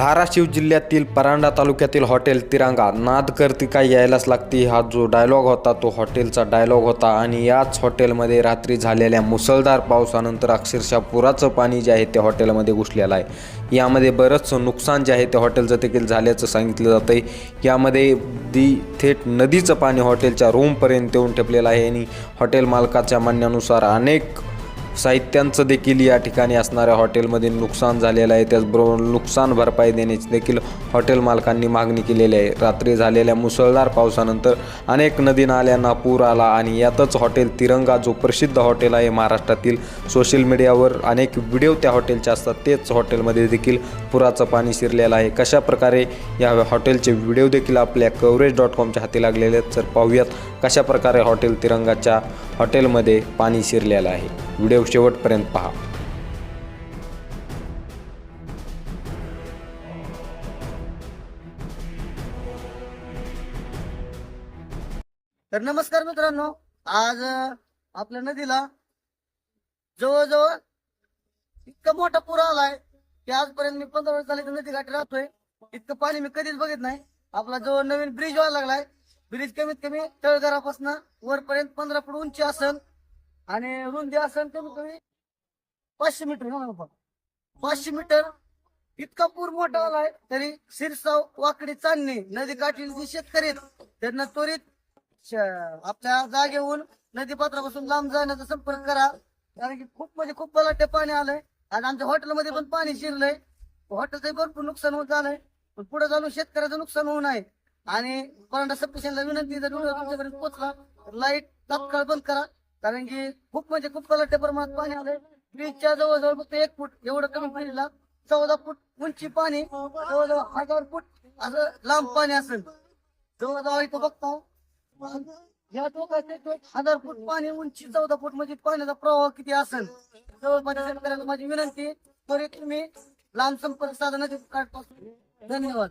धाराशिव जिल्ह्यातील परांडा तालुक्यातील हॉटेल तिरंगा नाद करती काय यायलाच लागती. हा जो डायलॉग होता तो हॉटेलचा डायलॉग होता आणि याच हॉटेलमध्ये रात्री झालेल्या मुसळधार पावसानंतर अक्षरशः पुराचं पाणी जे आहे ते हॉटेलमध्ये घुसलेलं आहे. यामध्ये बरंचसं नुकसान जे आहे ते हॉटेलचं देखील झाल्याचं सांगितलं जातं आहे यामध्ये दी थेट नदीचं पाणी हॉटेलच्या रूमपर्यंत येऊन ठेपलेलं आहे आणि हॉटेल मालकाच्या म्हणण्यानुसार अनेक साहित्यांचं देखील या ठिकाणी असणाऱ्या हॉटेलमध्ये नुकसान झालेलं आहे. त्याचबरोबर नुकसान भरपाई देण्याची देखील हॉटेल मालकांनी मागणी केलेली आहे. रात्री झालेल्या मुसळधार पावसानंतर अनेक नदी नाल्यांना पूर आला आणि यातच हॉटेल तिरंगा जो प्रसिद्ध हॉटेल आहे महाराष्ट्रातील सोशल मीडियावर अनेक व्हिडिओ त्या हॉटेलचे असतात तेच हॉटेलमध्ये देखील पुराचं पाणी शिरलेलं आहे. कशा प्रकारे या हॉटेलचे व्हिडिओ देखील आपल्या कवरेज डॉट कॉमच्या हाती लागलेले आहेत तर पाहूयात कशा प्रकारे हॉटेल तिरंगाच्या हॉटेलमध्ये पाणी शिरलेलं आहे. व्हिडिओ शेवटपर्यंत पहा. तर नमस्कार मित्रांनो आज आपल्या नदीला जवळजवळ इतका मोठा पूर आलाय की आजपर्यंत मी पंधरा वर्ष झाले नदी घाटी राहतोय. इतकं पाणी मी कधीच बघित नाही. आपला जवळ नवीन ब्रिज व्हायला लागलाय ब्रिज कमीत कमी तळघरापासून वरपर्यंत पंधरा फूट उंची असेल आणि रुंदी असेल कमीत कमी पाचशे मीटर पाचशे मीटर इतका पूर मोठा आलाय तरी सिरसाव वाकडी चांदणी नदी काठी जे शेतकरी आहेत, त्यांना त्वरित श- आपल्या जागेहून नदीपात्रापासून लांब जाण्याचा संपर्क करा. कारण की खूप म्हणजे खूप बलाटे पाणी आलंय. आणि आमच्या हॉटेलमध्ये पण पाणी शिरलंय. हॉटेलचं भरपूर नुकसान होत झालंय. पण पुढे जाऊन शेतकऱ्याचं नुकसान होऊ नये. आणि कोणाला सबस्टेशनला विनंती जर व्हिडिओ तुमच्यापर्यंत पोहोचला तर लाइट तात्काळ बंद करा. कारण की खूप म्हणजे खूप बलाटे प्रमाणात पाणी आलंय. ब्रिजच्या जवळजवळ फक्त एक फूट एवढं कमी पाणीला चौदा फूट उंची पाणी जवळजवळ हजार फूट असं लांब पाणी असेल. जवळजवळ इथं बघता. या टोकाचे हजार फूट पाणी उंची चौदा फूट म्हणजे पाण्याचा प्रवाह किती असेल? जवळपास शेतकऱ्याला माझी विनंती त्वरित तुम्ही लांब संपर्क साधनाचे धन्यवाद.